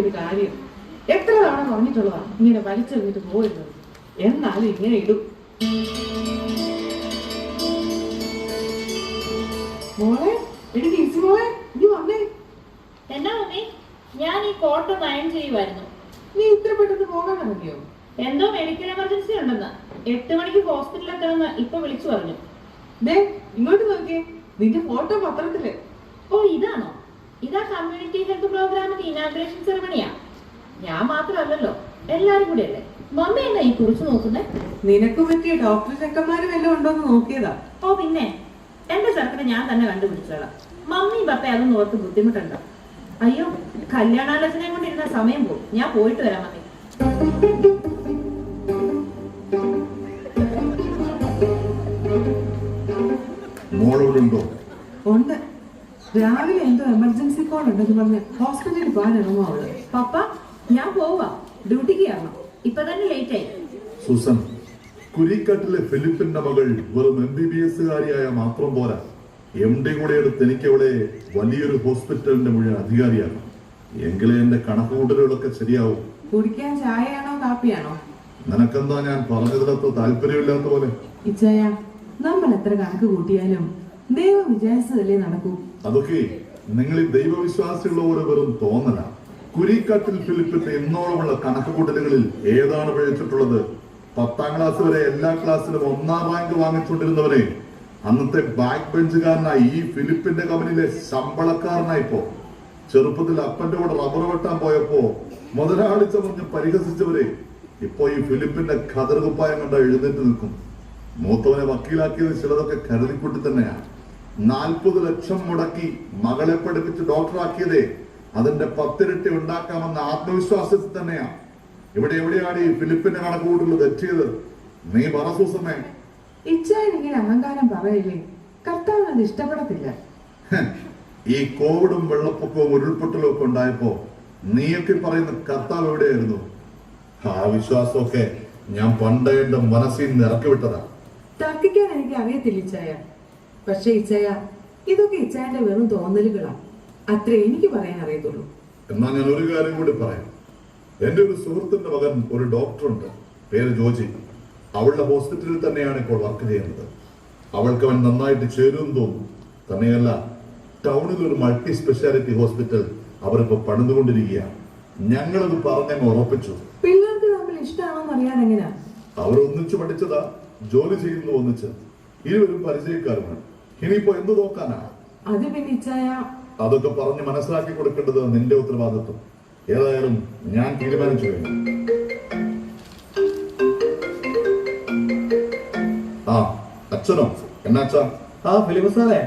ഒരു കാര്യം എത്ര തവണ പറഞ്ഞിട്ടുള്ളതാണ് ഇങ്ങനെ വലിച്ചെറിഞ്ഞിട്ട് പോയിരുന്നു എന്നാലും ഇങ്ങനെ ഇടും. മോളെ എടി ടീച്ചി മോളെ നീ വന്നേ. എന്നാ മമ്മി ഞാൻ ഈ കോട്ട് ചെയ്യുമായിരുന്നു നീ ഇത്ര പെട്ടെന്ന് പോകാൻ എന്തോ മെഡിക്കൽ എമർജൻസി ഉണ്ടെന്ന്. എട്ട് മണിക്ക് ഹോസ്പിറ്റലിൽ എത്തണമെന്ന് ഇപ്പൊ വിളിച്ചു പറഞ്ഞു. ദേ ഇങ്ങോട്ട് നോക്കിയേ. നിന്റെ ഫോട്ടോ പത്രത്തിൽ. ഓ ഹെൽത്ത് പ്രോഗ്രാമിന്റെ ഇനാഗ്രേഷൻ സെറമണിയാ ഞാൻ മാത്രമല്ലല്ലോ എല്ലാരും കൂടെ അല്ലേ മമ്മി എന്നാ ഈ കുറിച്ച് നോക്കുന്നേ? നിനക്ക് പറ്റിയ ഡോക്ടർ ചെക്കന്മാര് വല്ലതും ഉണ്ടോന്ന് നോക്കിയതാ. ഓ പിന്നെ. എന്റെ ചെറുക്കനെ ഞാൻ തന്നെ കണ്ടുപിടിച്ചോളാം. മമ്മി പപ്പ അതൊന്നും ഓർത്ത് ബുദ്ധിമുട്ടുണ്ടോ. അയ്യോ കല്യാണാലോചനയും കൊണ്ടിരുന്ന സമയം പോകും ഞാൻ പോയിട്ട് വരാം മമ്മി. മോളോടുണ്ടോ? ഉണ്ട്. രാവിലെ എന്തോ എമർജൻസി കോൾ ഉണ്ടെന്ന് പറഞ്ഞ് ഹോസ്പിറ്റലിൽ പോകാൻ ഇറങ്ങും അവൾ. പപ്പ ഞാൻ പോവാ. ഡ്യൂട്ടിക്ക് കയറണം. ഇപ്പൊ തന്നെ ലേറ്റ് ആയി. സുസൻ കുരിക്കാട്ടിലെ ഫിലിപ്പിന്റെ മകൾ വെറും എം ബി ബി എസുകാരിയായ മാത്രം പോരാ. എം ഡി കൂടെ എടുത്ത് എനിക്ക് അവളെ വലിയൊരു ഹോസ്പിറ്റലിന്റെ മുഴുവൻ അധികാരിയാണ് എങ്കിലേ എന്റെ കണക്കുകൂട്ടലുകളൊക്കെ ശരിയാവും. കുടിക്കാൻ ചായയാണോ കാപ്പിയാണോ? നിനക്കെന്താ ഞാൻ പറഞ്ഞതിലത്ത് താല്പര്യമില്ലാത്ത പോലെ? ഇച്ചായ നമ്മൾ എത്ര കണക്ക് കൂട്ടിയാലും ദൈവം വിചാരിച്ചതല്ലേ നടക്കൂ. അതൊക്കെ നിങ്ങളിൽ ഈ ഓരോ വെറും തോന്നല. കുരിക്കാട്ടിൽ ഫിലിപ്പിന്റെ ഇന്നോളമുള്ള കണക്കുകൂട്ടലുകളിൽ ഏതാണ് പിഴച്ചിട്ടുള്ളത്? പത്താം ക്ലാസ് വരെ എല്ലാ ക്ലാസ്സിലും ഒന്നാം റാങ്ക് വാങ്ങിച്ചുകൊണ്ടിരുന്നവനെ അന്നത്തെ ബാക്ക് ബെഞ്ചുകാരനായി ഈ ഫിലിപ്പിന്റെ കമ്പനിയിലെ ശമ്പളക്കാരനായിപ്പോ ചെറുപ്പത്തിൽ അപ്പന്റെ കൂടെ റബ്ബർ വെട്ടാൻ പോയപ്പോ മുതലാളി ചമഞ്ഞ് പരിഹസിച്ചവരെ ഇപ്പോ ഈ ഫിലിപ്പിന്റെ കതിർകുപ്പായം കണ്ട എഴുന്നേറ്റ് നിൽക്കും. മൂത്തവനെ വക്കീലാക്കിയത് ചിലതൊക്കെ കരുതിക്കുട്ടി തന്നെയാണ് നാൽപ്പത് ലക്ഷം മുടക്കി മകളെ പഠിപ്പിച്ച് ഡോക്ടറാക്കിയതേ. അതിന്റെ പത്തിരട്ടി ഉണ്ടാക്കാമെന്ന ആത്മവിശ്വാസത്തിൽ തന്നെയാണ് ഇവിടെ എവിടെയാണ് ഈ ഫിലിപ്പിന്റെ കണക്കുകൂട്ടൽ തെറ്റിയത്? നീ പറ സൂസമ്മേ അഹങ്കാരം പറയില്ലേ? കർത്താവ് അത് ഇഷ്ടപ്പെടത്തില്ല. ഈ കോവിഡും വെള്ളപ്പൊക്കവും ഉരുൾപൊട്ടലും ഒക്കെ ഉണ്ടായപ്പോ നീയൊക്കെ പറയുന്ന കർത്താവ് എവിടെയായിരുന്നു? ആ വിശ്വാസമൊക്കെ ഞാൻ പണ്ടേ എന്റെ മനസ്സിൽ നിന്ന് ഇറക്കി വിട്ടതാ തർക്കിക്കാൻ എനിക്ക് അറിയത്തില്ല ഇച്ചായ പക്ഷെ ഇച്ചയ ഇതൊക്കെ ഇച്ചായന്റെ വെറും തോന്നലുകളാണ് അത്രേ എനിക്ക് പറയാൻ അറിയത്തുള്ളൂ. എന്നാ ഞാൻ ഒരു കാര്യം കൂടി പറയാം. എന്റെ ഒരു സുഹൃത്തിന്റെ മകൻ ഒരു ഡോക്ടറുണ്ട്. പേര് ജോജി. അവളുടെ ഹോസ്പിറ്റലിൽ തന്നെയാണ് ഇപ്പോൾ വർക്ക് ചെയ്യുന്നത്. അവൾക്ക് അവൻ നന്നായിട്ട് ചേരുമെന്ന് തോന്നുന്നു. തന്നെയല്ല ടൗണിൽ ഒരു മൾട്ടി സ്പെഷ്യാലിറ്റി ഹോസ്പിറ്റൽ അവരിപ്പോ പണിതുകൊണ്ടിരിക്കുകയാണ്. ഞങ്ങളത് പറഞ്ഞങ്ങ് ഉറപ്പിച്ചു. പിള്ളേർക്ക് തമ്മിൽ ഇഷ്ടമാണോന്ന് അറിയാൻ എങ്ങനെയാ അവർ ഒന്നിച്ചു പഠിച്ചതാ ജോലി ചെയ്യുന്നു ഒന്നിച്ച്. ഇരുവരും പരിചയക്കാരുമാണ്. ഇനിയിപ്പോ എന്ത് നോക്കാനാ? അത് പിന്നെ ഇച്ചായ. അതൊക്കെ പറഞ്ഞ് മനസ്സിലാക്കി കൊടുക്കേണ്ടത് നിന്റെ ഉത്തരവാദിത്വം. ഏതായാലും ഞാൻ തീരുമാനിച്ചു കഴിഞ്ഞു. ആ അച്ഛനോ? എന്നാച്ചാ ആ ഫിലിപ്പ് സാറേ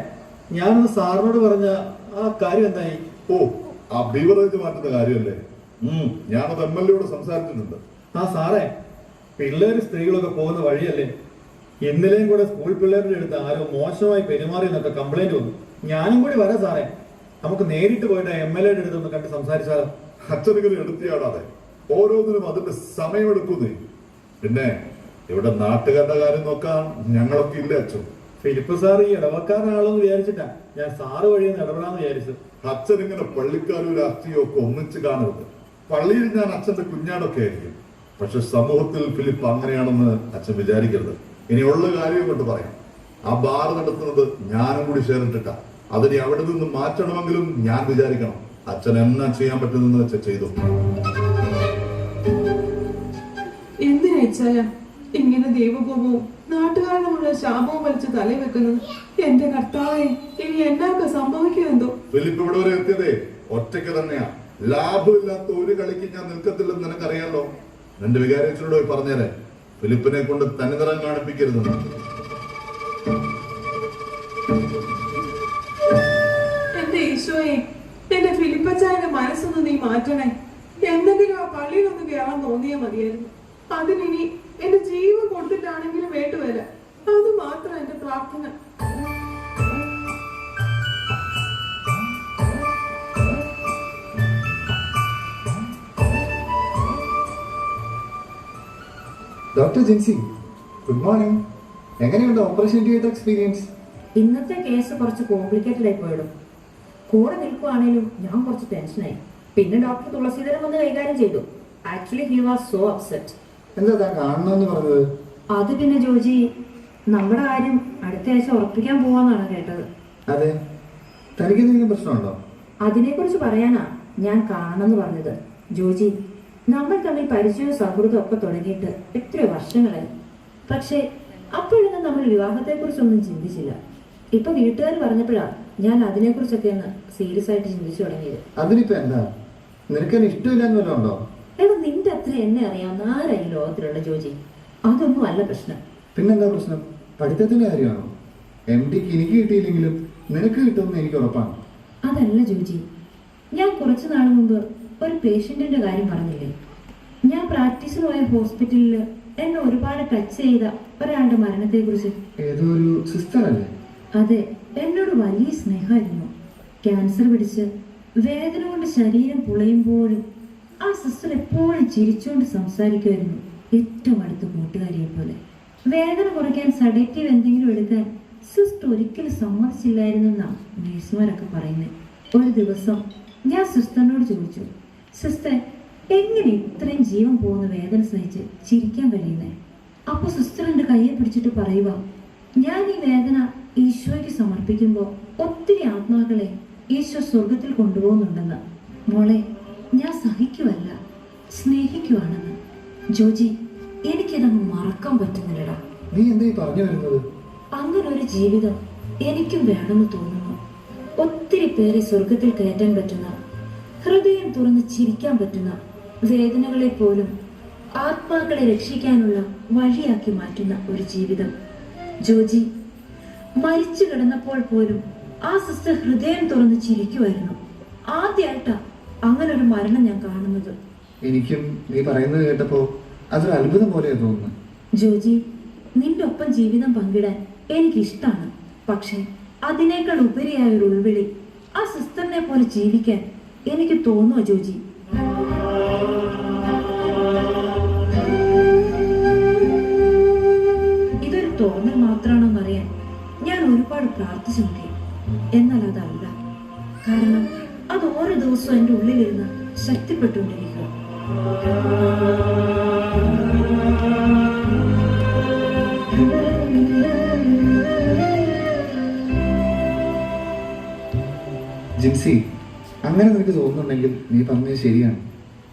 ഞാനൊന്ന് സാറിനോട് പറഞ്ഞ ആ കാര്യം എന്തായി? ഓ ആ ബീവറേജ് മാറ്റുന്ന കാര്യമല്ലേ? ഉം ഞാനത് എം എൽ എയോട് സംസാരിച്ചിട്ടുണ്ട്. ആ സാറേ പിള്ളേര് സ്ത്രീകളൊക്കെ പോകുന്ന വഴിയല്ലേ? ഇന്നലെയും കൂടെ സ്കൂൾ പിള്ളേരുടെ അടുത്ത് ആരോ മോശമായി പെരുമാറി എന്നൊക്കെ കംപ്ലൈന്റ് വന്നു. ഞാനും കൂടി വരാം സാറേ. നമുക്ക് നേരിട്ട് പോയിട്ട് എം എൽ എയുടെ അടുത്ത് ഒന്ന് കണ്ട് സംസാരിച്ചാലോ? അച്ഛനിങ്ങനെ എടുത്തിയാടാതെ ഓരോന്നിനും അതിന്റെ സമയമെടുക്കുന്നേ പിന്നെ ഇവിടെ നാട്ടുകാരുടെ കാര്യം നോക്കാൻ ഞങ്ങളൊക്കെ ഇല്ല അച്ഛൻ? ഫിലിപ്പ് സാർ ഈ ഇടവക്കാരനാണെന്ന് വിചാരിച്ചിട്ടാ. ഞാൻ സാറ് വഴി ഇടപെടാന്ന് വിചാരിച്ചു അച്ഛൻ ഇങ്ങനെ പള്ളിക്കാരും രാഷ്ട്രീയവും ഒക്കെ ഒന്നിച്ച് കാണരുത്. പള്ളിയിൽ ഞാൻ അച്ഛന്റെ കുഞ്ഞാടൊക്കെ ആയിരിക്കും. പക്ഷെ സമൂഹത്തിൽ ഫിലിപ്പ് അങ്ങനെയാണെന്ന് അച്ഛൻ വിചാരിക്കരുത്. ഇനിയുള്ള കാര്യം കൊണ്ട് പറയാം. ആ ബാർ നടത്തുന്നത് ഞാനും കൂടി ചേർന്നിട്ടാ അതിനെ അവിടെ നിന്ന് മാറ്റണമെങ്കിലും ഞാൻ വിചാരിക്കണം. അച്ഛൻ എന്നാ ചെയ്യാൻ പറ്റുന്നെന്ന് വെച്ച ചെയ്തു. എന്തിനാ ഇങ്ങനെ ദൈവകോപവും നാട്ടുകാരുടെ മുഴുവൻ ശാപവും വലിച്ച് തലയിൽ വെക്കുന്നത് എന്റെ കർത്താവെ ഇനി എന്നാക്ക സംഭവിക്കുമെന്തോ ഫിലിപ്പ് ഇവിടെ വരെ എത്തിയതേ ഒറ്റയ്ക്ക് തന്നെയാ. ലാഭമില്ലാത്ത ഒരു കളിക്ക് ഞാൻ നിൽക്കത്തില്ലെന്ന് നിനക്കറിയാലോ? നിന്റെ വികാരത്തിലൂടെ പറഞ്ഞേരെ. ഫിലിപ്പിനെ കൊണ്ട് തനിനിറം കാണിപ്പിക്കരുതെന്ന് എന്റെ ഈശോയെ എന്റെ ഫിലിപ്പച്ചായന്റെ മനസ്സൊന്ന് നീ മാറ്റണേ. എന്തെങ്കിലും ആ പള്ളിയിലൊന്ന് കയറാൻ തോന്നിയാ മതിയായിരുന്നു. അതിനി എന്റെ ജീവൻ കൊടുത്തിട്ടാണെങ്കിലും വേണ്ടുവല്ല അത് മാത്രം എന്റെ പ്രാർത്ഥന. ഡോക്ടർ ജിൻസി ഗുഡ് മോർണിംഗ് എങ്ങനെയുണ്ട് ഓപ്പറേഷൻ തിയേറ്റർ എക്സ്പീരിയൻസ് ഇന്നത്തെ കേസ് കുറച്ച് കോംപ്ലിക്കേറ്റഡ് ആയി പോയിടും. കൂടെ നിൽക്കുവാണേലും ഞാൻ കുറച്ച് ടെൻഷനായി പിന്നെ ഡോക്ടർ തുളസീധരൻ വന്ന് കൈകാര്യം ചെയ്തു. Actually he was so upset എന്താ കാണണമെന്ന് പറഞ്ഞത്? അത് പിന്നെ ജോജി നമ്മുടെ കാര്യം അടുത്ത ആഴ്ച ഉറപ്പിക്കാൻ പോവാന്നാണ് കേട്ടത്. അതെ. തനിക്ക് എന്തെങ്കിലും പ്രശ്നമുണ്ടോ? അതിനെക്കുറിച്ച് പറയാനാ ഞാൻ കാണണമെന്ന് പറഞ്ഞത്. ജോജി നമ്മൾ തമ്മിൽ പരിചയവും സൗഹൃദവും ഒക്കെ തുടങ്ങിയിട്ട് എത്ര വർഷങ്ങളായി. പക്ഷെ അപ്പോഴൊന്നും നമ്മൾ വിവാഹത്തെക്കുറിച്ചൊന്നും ചിന്തിച്ചില്ല. ഇപ്പൊ വീട്ടുകാർ പറഞ്ഞപ്പോഴാണ് ഞാൻ അതിനെക്കുറിച്ചൊക്കെ ഒന്ന് സീരിയസ് ആയിട്ട് ചിന്തിച്ചു തുടങ്ങിയത്. അതിനിപ്പോ എന്താ? നിനക്ക് ഇഷ്ടമില്ലാന്നുണ്ടോ ഇഷ്ടമില്ലാന്ന് എടാ നിന്റെ അത്ര എന്നെ അറിയാവുന്ന ആരാ ഈ ലോകത്തിലുള്ള ജോജി? അതൊന്നും അല്ല പ്രശ്നം. പിന്നെന്താ പ്രശ്നം? പഠിത്തത്തിന്റെ കാര്യമാണോ? എം ഡിക്ക് എനിക്ക് കിട്ടിയില്ലെങ്കിലും നിനക്ക് കിട്ടുമെന്ന് എനിക്ക് ഉറപ്പാണ്. അതല്ല ജോജി. ഞാൻ കുറച്ചു നാൾ മുമ്പ് ഒരു പേഷ്യന്റിന്റെ കാര്യം പറഞ്ഞില്ലേ? ഞാൻ പ്രാക്ടീസിന് പോയ ഹോസ്പിറ്റലിൽ എന്നെ ഒരുപാട് ടച്ച് ചെയ്ത ഒരാളുടെ മരണത്തെ കുറിച്ച് ഒരു സിസ്റ്റർ അല്ലേ? അതെ എന്നോട് വലിയ സ്നേഹമായിരുന്നു. ക്യാൻസർ പിടിച്ച് വേദന കൊണ്ട് ശരീരം പുളയുമ്പോഴും ആ സിസ്റ്റർ എപ്പോഴും ചിരിച്ചുകൊണ്ട് സംസാരിക്കുമായിരുന്നു. ഏറ്റവും അടുത്ത കൂട്ടുകാരിയെ പോലെ. വേദന കുറയ്ക്കാൻ സഡേറ്റീവ് എന്തെങ്കിലും എടുക്കാൻ സിസ്റ്റർ ഒരിക്കലും സമ്മതിച്ചില്ലായിരുന്നു സമ്മതിച്ചില്ലായിരുന്നെന്നാണ് നേഴ്സുമാരൊക്കെ പറയുന്നത് ഒരു ദിവസം ഞാൻ സിസ്റ്ററിനോട് ചോദിച്ചു സിസ്റ്റർ എങ്ങനെ ഇത്രയും ജീവൻ പോകുന്ന വേദന സഹിച്ച് ചിരിക്കാൻ കഴിയുന്നേ? അപ്പൊ സിസ്റ്റർ എന്റെ കയ്യെ പിടിച്ചിട്ട് പറയുക ഞാൻ ഈ വേദന ഈശോയ്ക്ക് സമർപ്പിക്കുമ്പോൾ ഒത്തിരി ആത്മാക്കളെ ഈശോ സ്വർഗത്തിൽ കൊണ്ടുപോകുന്നുണ്ടെന്ന്. മോളെ ഞാൻ സഹിക്കുവല്ല സ്നേഹിക്കുവാണെന്ന്. ജോജി എനിക്കതങ്ങ് മറക്കാൻ പറ്റുന്നില്ലടാ. നീ എന്താ പറഞ്ഞു വരുന്നത്? അങ്ങനെ ഒരു ജീവിതം എനിക്കും വേണമെന്ന് തോന്നുന്നു. ഒത്തിരി പേരെ സ്വർഗത്തിൽ കയറ്റാൻ പറ്റുന്ന ഹൃദയം തുറന്ന് ചിരിക്കാൻ പറ്റുന്ന വേദനകളെ പോലും ആത്മാക്കളെ രക്ഷിക്കാനുള്ള വഴിയാക്കി മാറ്റുന്ന ഒരു ജീവിതം. ജോജി മരിച്ചു കിടന്നപ്പോൾ പോലും ആ സിസ്റ്റർ ഹൃദയം തുറന്ന് ചിരിക്കുമായിരുന്നു ആദ്യമായിട്ടാ അങ്ങനെ ഒരു മരണം ഞാൻ കാണുന്നത്. എനിക്കും നീ പറയുന്നത് കേട്ടപ്പോ അതൊരു അത്ഭുതം പോലെ തോന്നുന്നു. ജോജി നിന്റെ ഒപ്പം ജീവിതം പങ്കിടാൻ എനിക്കിഷ്ടാണ്. പക്ഷെ അതിനേക്കാൾ ഉപരിയായ ഒരു ഉൾവിളി ആ സിസ്റ്ററിനെ പോലെ ജീവിക്കാൻ എനിക്ക് തോന്നുക ജോജി. ഇതൊരു തോന്നൽ മാത്രമാണോന്ന് അറിയാൻ ഞാൻ ഒരുപാട് പ്രാർത്ഥിച്ചു എന്നാൽ അതല്ല. കാരണം അത് ഓരോ ദിവസവും എന്റെ ഉള്ളിലിരുന്ന് ശക്തിപ്പെട്ടുകൊണ്ടിരിക്കുക. ജിൻസി അങ്ങനെ നിനക്ക് തോന്നുന്നുണ്ടെങ്കിൽ നീ പറഞ്ഞത് ശരിയാണ്.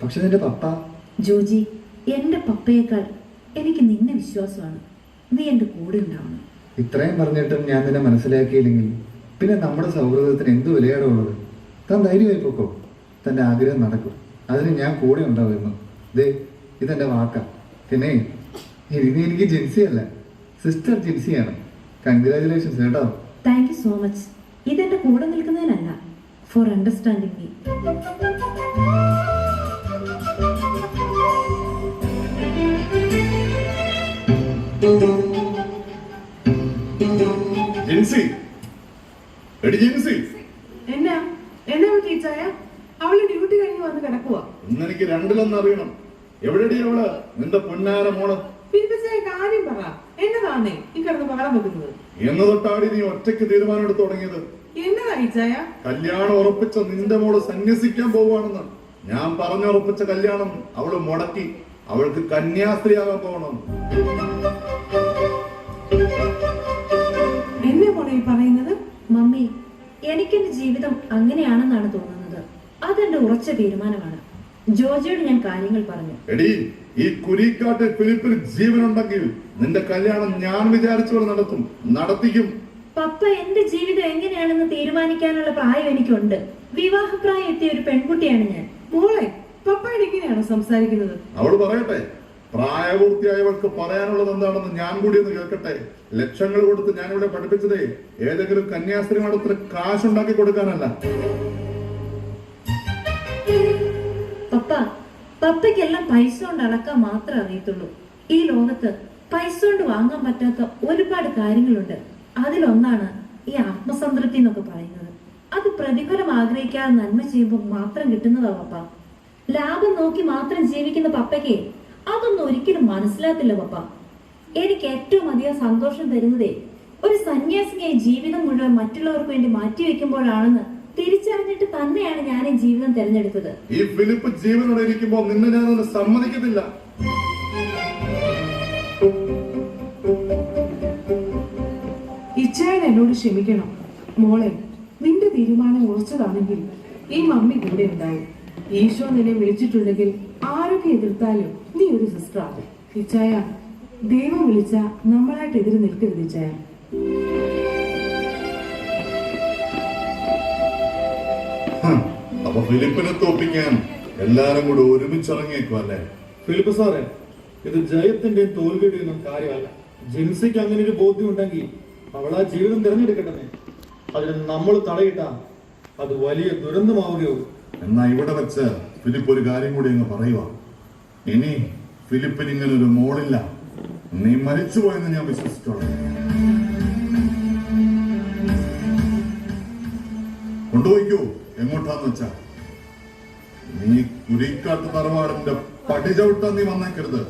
പക്ഷെ നിന്റെ പപ്പ? ജോജി എന്റെ പപ്പയേക്കാൾ എനിക്ക് നിന്നെ വിശ്വാസമാണ്. നീ എന്റെ കൂടെ ഉണ്ടാവണം. ഇത്രയും പറഞ്ഞിട്ടും ഞാൻ നിന്നെ മനസ്സിലാക്കിയില്ലെങ്കിൽ പിന്നെ നമ്മുടെ സൗഹൃദത്തിന് എന്ത് വിലയാടോ ഉള്ളത്? താൻ ധൈര്യമായി പൊക്കോ? തന്റെ ആഗ്രഹം നടക്കും. അതിന് ഞാൻ കൂടെ ഉണ്ടാവുന്നു. ദേ ഇതെന്റെ വാക്ക. പിന്നെ ഇനി എനിക്ക് ജിൻസി അല്ല. സിസ്റ്റർ ജിൻസിയാണ്. കൺഗ്രാചുലേഷൻസ് കേട്ടോ. Thank you so much. ഇതെന്റെ കൂടെ നിൽക്കുന്നതിനല്ല. For understanding me Jincy. എടി ജിൻസി. എന്നാ? എന്നാ ടീച്ചറായ അവൾ ഡ്യൂട്ടി കഴിഞ്ഞ് വന്ന് കിടക്കുവാ. ഇന്ന് എനിക്ക് രണ്ടിലൊന്നും അറിയണം. എവിടെടി അവൾ? നിന്റെ പൊന്നാര മോൾ. കാര്യം പറ. എന്നതാന്നേ ഈ കിടന്ന് ബഹളം വെക്കുന്നത്? എന്ന് തൊട്ടാടി നീ ഒറ്റയ്ക്ക് തീരുമാനം എടുത്തു തുടങ്ങിയത്? കല്യാണം ഉറപ്പിച്ച നിന്റെ മോൾ സന്യസിക്കാൻ പോവാണെന്ന് ഞാൻ പറഞ്ഞുറപ്പിച്ച കല്യാണം അവൾ മുടക്കി അവൾക്ക് കന്യാസ്ത്രീയാകാൻ പോകണം. എന്നെ മോളെ ഈ പറയുന്നത്? മമ്മി എനിക്കെന്റെ ജീവിതം അങ്ങനെയാണെന്നാണ് തോന്നുന്നത്. അതെന്റെ ഉറച്ച തീരുമാനമാണ്. ജോജിയോട് ഞാൻ കാര്യങ്ങൾ പറഞ്ഞു. എടി ഈ കുരിക്കാട്ട് ഫിലിപ്പിൽ ജീവനുണ്ടെങ്കിൽ നിന്റെ കല്യാണം ഞാൻ വിചാരിച്ചവർ പോലെ നടത്തും. നടത്തിക്കും. പപ്പ എന്റെ ജീവിതം എങ്ങനെയാണെന്ന് തീരുമാനിക്കാനുള്ള പ്രായം എനിക്കുണ്ട്. വിവാഹപ്രായം എത്തിയ ഒരു പെൺകുട്ടിയാണ് ഞാൻ. മോളെ പപ്പ എങ്ങനെയാണോ സംസാരിക്കുന്നത്? അവൾ പറയട്ടെ. പ്രായപൂർത്തിയായവർക്ക് പറയാനുള്ളത് എന്താണെന്ന് ഞാൻ കൂടി ഒന്ന് കേൾക്കട്ടെ. ലക്ഷങ്ങൾ കൊടുത്ത് ഞാൻ ഇവിടെ പഠിപ്പിച്ചതേ ഏതെങ്കിലും കന്യാസ്ത്രീ മഠത്തിന് കാശുണ്ടാക്കി കൊടുക്കാനല്ല. പപ്പ പപ്പയ്ക്കെല്ലാം പൈസ കൊണ്ട് അളക്കാൻ മാത്രമേ അറിയത്തുള്ളൂ. ഈ ലോകത്ത് പൈസ കൊണ്ട് വാങ്ങാൻ പറ്റാത്ത ഒരുപാട് കാര്യങ്ങളുണ്ട്. അതിലൊന്നാണ് ഈ ആത്മസംതൃപ്തി എന്നൊക്കെ പറയുന്നത്. അത് പ്രതിഫലം ആഗ്രഹിക്കാതെ നന്മ ചെയ്യുമ്പോൾ മാത്രം കിട്ടുന്നതാ പപ്പ. ലാഭം നോക്കി മാത്രം ജീവിക്കുന്ന പപ്പയ്ക്ക് അതൊന്നും ഒരിക്കലും മനസ്സിലാത്തില്ല പപ്പ. എനിക്ക് ഏറ്റവും അധികം സന്തോഷം തരുന്നതേ ഒരു സന്യാസിനിയായി ജീവിതം മുഴുവൻ മറ്റുള്ളവർക്ക് വേണ്ടി മാറ്റിവെക്കുമ്പോഴാണെന്ന് തിരിച്ചറിഞ്ഞിട്ട് തന്നെയാണ് ഞാൻ ഈ ജീവിതം തിരഞ്ഞെടുത്തത്. ഈ ഫിലിപ്പ് ജീവനോടെ ഇരിക്കുമ്പോൾ നിന്നെ ഞാൻ സമ്മതിക്കത്തില്ല. ഇച്ഛായൻ എന്നോട് ക്ഷമിക്കണം. മോളെ നിന്റെ തീരുമാനം ഉറച്ചതാണെങ്കിൽ ഈ മമ്മി കൂടെ ഉണ്ടാവും. ഈശോ നിന്നെ വിളിച്ചിട്ടുണ്ടെങ്കിൽ ആരൊക്കെ എതിർത്താലും നീ ഒരു സിസ്റ്റർ ആകും. ഇച്ചായ ദൈവം വിളിച്ച നമ്മളായിട്ട് എതിര് നിൽക്കരുത് ഇച്ചായ അപ്പൊ ഫിലിപ്പിനെ തോപ്പിക്കാൻ എല്ലാരും ഒരുമിച്ച് ഒരുമിച്ചിറങ്ങിയേക്കും അല്ലേ? ഫിലിപ്പ് സാറേ ഇത് ജയത്തിന്റെയും തോൽവിയുടെയും ഒന്നും കാര്യമല്ല. ജിൻസിക്ക് അങ്ങനെ ഒരു ബോധ്യം ഉണ്ടെങ്കിൽ അവൾ ആ ജീവിതം തിരഞ്ഞെടുക്കട്ടെ. അതിന് നമ്മൾ തടയിട്ട അത് വലിയ ദുരന്തമാവുകയോ. എന്നാ ഇവിടെ വെച്ച് ഫിലിപ്പ് ഒരു കാര്യം കൂടി അങ്ങ് പറയുക. ഇനി ഫിലിപ്പിന് ഇങ്ങനെ ഒരു മോളില്ല. നീ മരിച്ചുപോയെന്ന് ഞാൻ വിശ്വസിച്ചോളാം. കൊണ്ടുപോയിക്കോ. എങ്ങോട്ടാന്ന് വെച്ചാ. നീ കുരിക്കാട്ട് തറവാടിന്റെ പടി ചവിട്ടാൻ നീ വന്നേക്കരുത്.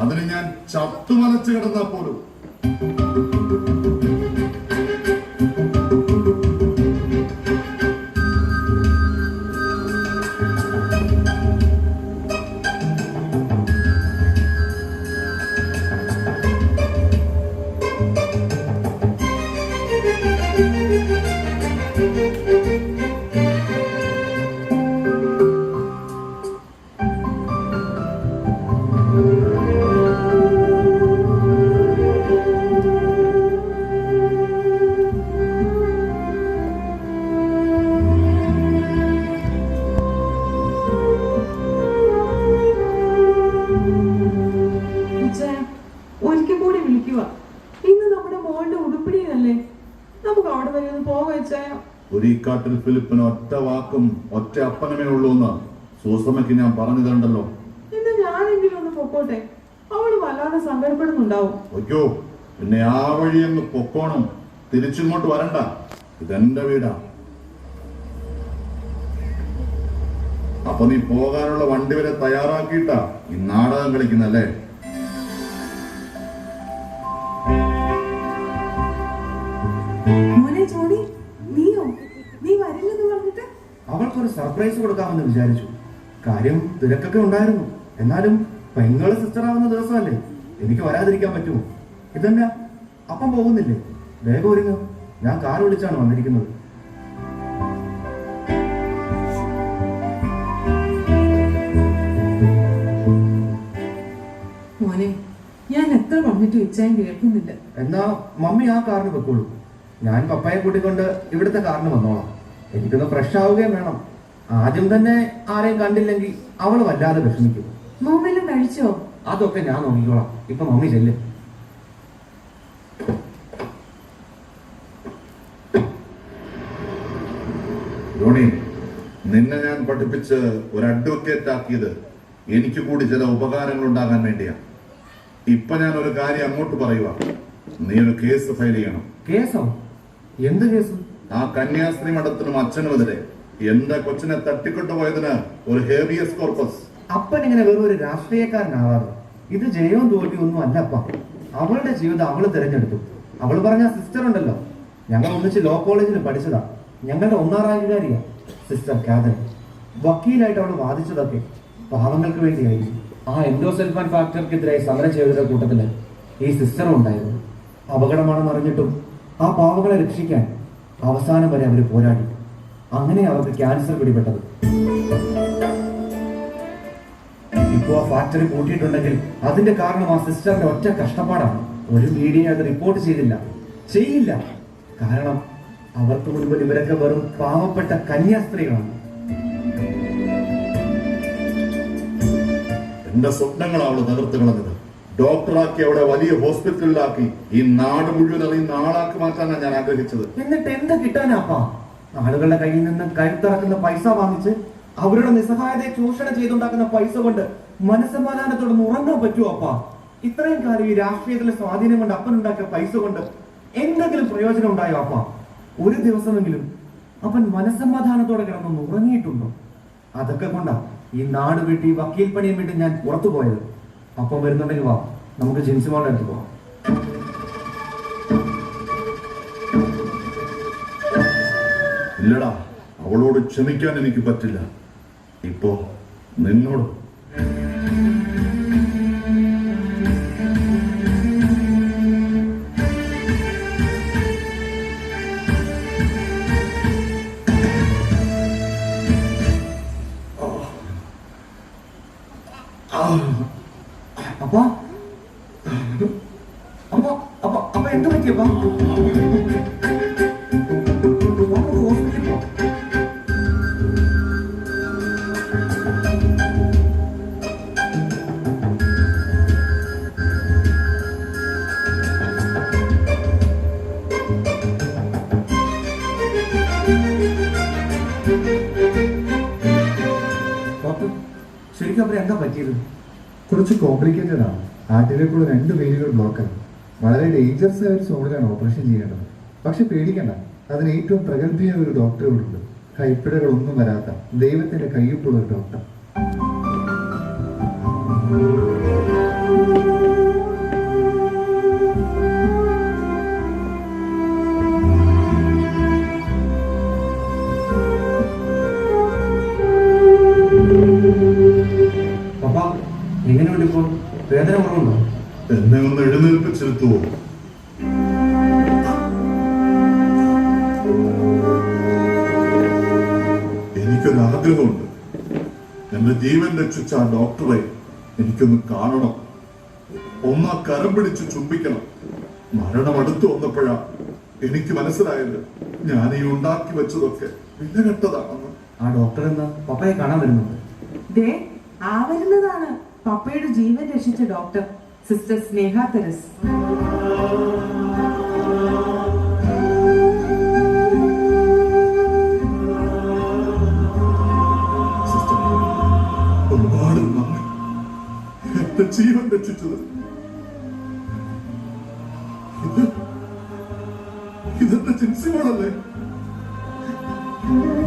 അതിന് ഞാൻ ചത്തുമലച്ച് കിടന്നാ പോലും. കുരിക്കാട്ടിൽ ഫിലിപ്പിന് ഒറ്റ വാക്കും ഒറ്റ അപ്പനമേ ഉള്ളൂ എന്ന് സൂസമ്മയ്ക്ക് ഞാൻ പറഞ്ഞു തരണ്ടല്ലോ. എന്നാ ഞാനെങ്കിലും ഒന്ന് പൊക്കോട്ടെ? അവൾ വല്ലാതെ സങ്കടപ്പെടുന്നുണ്ടാവും. അയ്യോ പിന്നെ ആ വഴി അങ്ങ് പൊക്കോണം. തിരിച്ചിങ്ങോട്ട് വരണ്ട. ഇതെന്റെ വീടാ. അപ്പൊ നീ പോകാനുള്ള വണ്ടി വരെ തയ്യാറാക്കിയിട്ടാ ഈ നാടകം കളിക്കുന്നല്ലേ അവൾക്കൊരു സർപ്രൈസ് കൊടുക്കാമെന്ന് വിചാരിച്ചു. കാര്യം തിരക്കൊക്കെ ഉണ്ടായിരുന്നു. എന്നാലും പെങ്ങൾ സിസ്റ്റർ ആവുന്ന ദിവസമല്ലേ? എനിക്ക് വരാതിരിക്കാൻ പറ്റുമോ ഇതെന്നാ അപ്പം പോകുന്നില്ലേ? വേഗം ഒരുങ്ങ. ഞാൻ കാർ വിളിച്ചാണ് വന്നിരിക്കുന്നത്. മോനെ ഞാൻ എത്ര പറഞ്ഞിട്ട് ഇച്ചായൻ കേൾക്കുന്നില്ല. എന്നാ മമ്മി ആ കാറിന് വെക്കോളൂ ഞാൻ പപ്പയെ കൂട്ടിക്കൊണ്ട് ഇവിടുത്തെ കാറിന് വന്നോളാം. എനിക്കൊന്ന് ഫ്രഷ് ആവുകയും വേണം. ആദ്യം തന്നെ ആരെയും കണ്ടില്ലെങ്കിൽ അവൾ വല്ലാതെ വിഷമിക്കും. മോമെല്ലാം കഴിച്ചോ? അതൊക്കെ ഞാൻ നോക്കിക്കോളാം. ഇപ്പൊ മമ്മി ചെല്ല്. ധോണി നിന്നെ ഞാൻ പഠിപ്പിച്ച് ഒരു അഡ്വക്കേറ്റ് ആക്കിയത് എനിക്ക് കൂടി ചില ഉപകാരങ്ങൾ ഉണ്ടാകാൻ വേണ്ടിയാ. ഇപ്പൊ ഞാൻ ഒരു കാര്യം അങ്ങോട്ട് പറയുക നീ ഒരു കേസ് ഫയൽ ചെയ്യണം. കേസോ? എന്ത് കേസ്? ആ കന്യാസ്ത്രീ മഠത്തിനും അച്ഛനുമെതിരെ എന്റെ കൊച്ചിനെ തട്ടിക്കൊണ്ടുപോയതിന് ഒരു ഹേബിയസ് കോർപ്പസ് അപ്പൻ ഇങ്ങനെ വെറും ഒരു രാഷ്ട്രീയക്കാരനാവാതെ ഇത് ജയവും തോൽവി ഒന്നും അല്ലപ്പ അവളുടെ ജീവിതം അവൾ തിരഞ്ഞെടുത്തു. അവൾ പറഞ്ഞ സിസ്റ്റർ ഉണ്ടല്ലോ. ഞങ്ങൾ ഒന്നിച്ച് ലോ കോളേജിൽ പഠിച്ചതാ. ഞങ്ങളുടെ ഒന്നാം റാങ്കുകാരിയാ സിസ്റ്റർ കാതറിൻ വക്കീലായിട്ട് അവൾ വാദിച്ചതൊക്കെ പാവങ്ങൾക്ക് വേണ്ടിയായി ആ എൻഡോസെൽഫാൻ ഫാക്ടർക്കെതിരായി സമരം ചെയ്തവരുടെ കൂട്ടത്തിൽ ഈ സിസ്റ്ററും ഉണ്ടായിരുന്നു. അപകടമാണെന്ന് അറിഞ്ഞിട്ടും ആ പാവങ്ങളെ രക്ഷിക്കാൻ അവസാനം വരെ അവർ പോരാടി. അങ്ങനെ അവർക്ക് ക്യാൻസർ പിടിപെട്ടത്. ഇപ്പോ ആ ഫാക്ടറി പൂട്ടിയിട്ടുണ്ടെങ്കിൽ അതിന്റെ കാരണം ആ സിസ്റ്ററിന്റെ ഒറ്റ കഷ്ടപ്പാടാണ്. ഒരു മീഡിയ അത് റിപ്പോർട്ട് ചെയ്തില്ല. ചെയ്യില്ല. കാരണം അവർക്ക് മുൻപിൽ ഇവരൊക്കെ വെറും പാവപ്പെട്ട കന്യാസ്ത്രീകളാണ്. എന്റെ സ്വപ്നങ്ങളാണ് അവൾ തകർത്ത് കളഞ്ഞത് ഡോക്ടറാക്കി അവിടെ വലിയ ഹോസ്പിറ്റലിലാക്കി ഈ നാട് മുഴുവൻ അറിയുന്ന ആളാക്കി മാറ്റാനാണ് ഞാൻ ആഗ്രഹിച്ചത്. എന്നിട്ട് എന്ത് കിട്ടാനാപ്പാ ആളുകളുടെ കയ്യിൽ നിന്ന് കരുത്തിറക്കുന്ന പൈസ വാങ്ങിച്ച് അവരുടെ നിസ്സഹായതയെ ചൂഷണം ചെയ്തുണ്ടാക്കുന്ന പൈസ കൊണ്ട് മനസ്സമാധാനത്തോടെ ഉറങ്ങാൻ പറ്റുമോ അപ്പ? ഇത്രയും കാലം ഈ രാഷ്ട്രീയത്തിലെ സ്വാധീനം കൊണ്ട് അപ്പനുണ്ടാക്കിയ പൈസ കൊണ്ട് എന്തെങ്കിലും പ്രയോജനം ഉണ്ടായോ അപ്പ? ഒരു ദിവസമെങ്കിലും അപ്പൻ മനസ്സമാധാനത്തോടെ കിടന്നൊന്ന് ഉറങ്ങിയിട്ടുണ്ടോ? അതൊക്കെ കൊണ്ടാ ഈ നാട് വിട്ട് വക്കീൽ പണിയും വിട്ട് ഞാൻ പുറത്തു പോയത് അപ്പം വരുന്നുണ്ടെങ്കിൽ വാ നമുക്ക് ജിൻസിമോളുടെ അടുത്ത് പോവാം. ഇല്ലടാ അവളോട് ക്ഷമിക്കാൻ എനിക്ക് പറ്റില്ല. ഇപ്പോ നിന്നോട് എന്താ പറ്റിയത് കുറച്ച് കോംപ്ലിക്കേറ്റഡ് ആണ്. ആർട്ടിലേക്കുള്ള രണ്ട് വെയിലുകൾ ബ്ലോക്കാണ് വളരെ ഡേഞ്ചറസ് ആയ ഒരു സോണിലാണ് ഓപ്പറേഷൻ ചെയ്യേണ്ടത്. പക്ഷെ പേടിക്കണ്ട. അതിന് ഏറ്റവും പ്രഗത്ഭയായ ഒരു ഉണ്ട് കൈപ്പിഴകളൊന്നും വരാത്ത ദൈവത്തിന്റെ കയ്യൊപ്പുള്ള ഒരു ഡോക്ടർ വേദന കുറവുണ്ടോ? എന്നെ ഒന്ന് എഴുന്നേൽപ്പിച്ചിരുത്തുവോ എനിക്കൊരു ആഗ്രഹമുണ്ട്. എന്റെ ജീവൻ രക്ഷിച്ച ആ ഡോക്ടറെ എനിക്കൊന്ന് കാണണം. ഒന്നാ കരം പിടിച്ച് ചുംബിക്കണം. മരണം അടുത്തു വന്നപ്പോഴാ എനിക്ക് മനസ്സിലായത് ഞാൻ ഈ ഉണ്ടാക്കി വെച്ചതൊക്കെ വിലകെട്ടതാണെന്ന്. ആ ഡോക്ടർ എന്നാ പപ്പയെ കാണാൻ വരുന്നുണ്ട്. ദേ ആ വരുന്നതാണ്. പപ്പയുടെ ജീവൻ രക്ഷിച്ച ഡോക്ടർ സിസ്റ്റർ സ്നേഹ തെരസ്. ഒരുപാട് നന്ദി. എന്റെ ജീവൻ രക്ഷിച്ചത്. ഇത് ഇതെന്റെ ജിൻസിമോളല്ലേ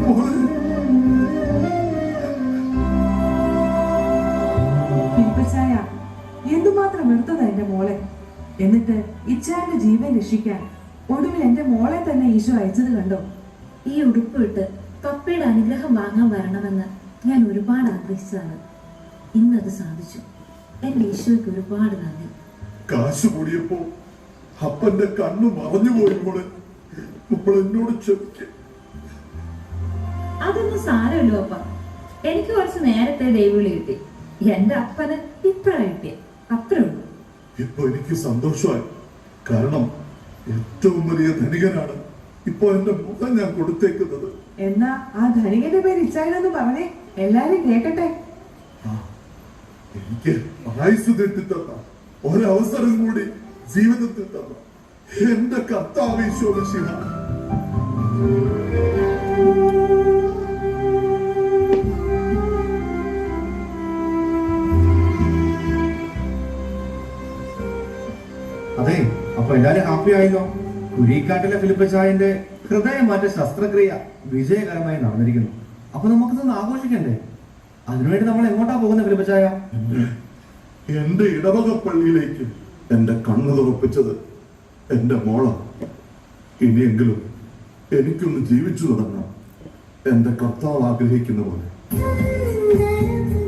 മോളെ എന്തുമാത്രം എടുത്തതാ എന്റെ മോളെ. എന്നിട്ട് ഇച്ചാന്റെ ജീവൻ രക്ഷിക്കാൻ ഒടുവിൽ എന്റെ മോളെ തന്നെ ഈശോ അയച്ചത് കണ്ടോ? ഈ ഉടുപ്പ് ഇട്ട് പപ്പയുടെ അനുഗ്രഹം വാങ്ങാൻ വരണമെന്ന് ഞാൻ ഒരുപാട് ആഗ്രഹിച്ചതാണ്. ഇന്നത് സാധിച്ചു. എന്റെ ഈശോയ്ക്ക് ഒരുപാട് നന്ദി. കാശ് കൂടിയപ്പോ അപ്പന്റെ കണ്ണു മറഞ്ഞു പോയി മോളെ. എന്നോട് ക്ഷമിക്ക അതൊന്നും സാരമില്ല അപ്പ എനിക്ക് കുറച്ച് നേരത്തെ ദൈവവിളി കിട്ടി. എന്റെ അപ്പന് ഇപ്പഴാ കിട്ടിയ. അത്രേ ഉള്ളൂ ഇപ്പൊ എനിക്ക് സന്തോഷമായി. കാരണം ഏറ്റവും വലിയ ധനികനാണ് ഇപ്പൊ എന്റെ മുഖം ഞാൻ കൊടുത്തേക്കുന്നത്. എന്നാ ആ ധനികന്റെ പേര് ഇച്ചായെന്ന് പറഞ്ഞേ. എല്ലാരും കേക്കട്ടെ. എനിക്ക് ആയുസ് തെറ്റിത്തന്ന ഒരവസരം കൂടി ജീവിതത്തിൽ തന്ന എന്റെ കർത്താവ് ഈശോമിശിഹ അപ്പൊ എന്തായാലും ഹാപ്പി ആയല്ലോ കുരിക്കാട്ടിലെ ഫിലിപ്പച്ചായന്റെ ഹൃദയമാറ്റ ശസ്ത്രക്രിയ വിജയകരമായി നടന്നിരിക്കുന്നു. അപ്പൊ നമുക്കിതൊന്ന് ആഘോഷിക്കണ്ടേ? അതിനുവേണ്ടി നമ്മൾ എങ്ങോട്ടാ പോകുന്നത് ഫിലിപ്പച്ചായ എന്റെ ഇടവക പള്ളിയിലേക്ക് എന്റെ കണ്ണു തുറപ്പിച്ചത് എന്റെ മോള. ഇനിയെങ്കിലും എനിക്കൊന്ന് ജീവിച്ചു തുടങ്ങാം എന്റെ കർത്താവ് ആഗ്രഹിക്കുന്ന പോലെ ും.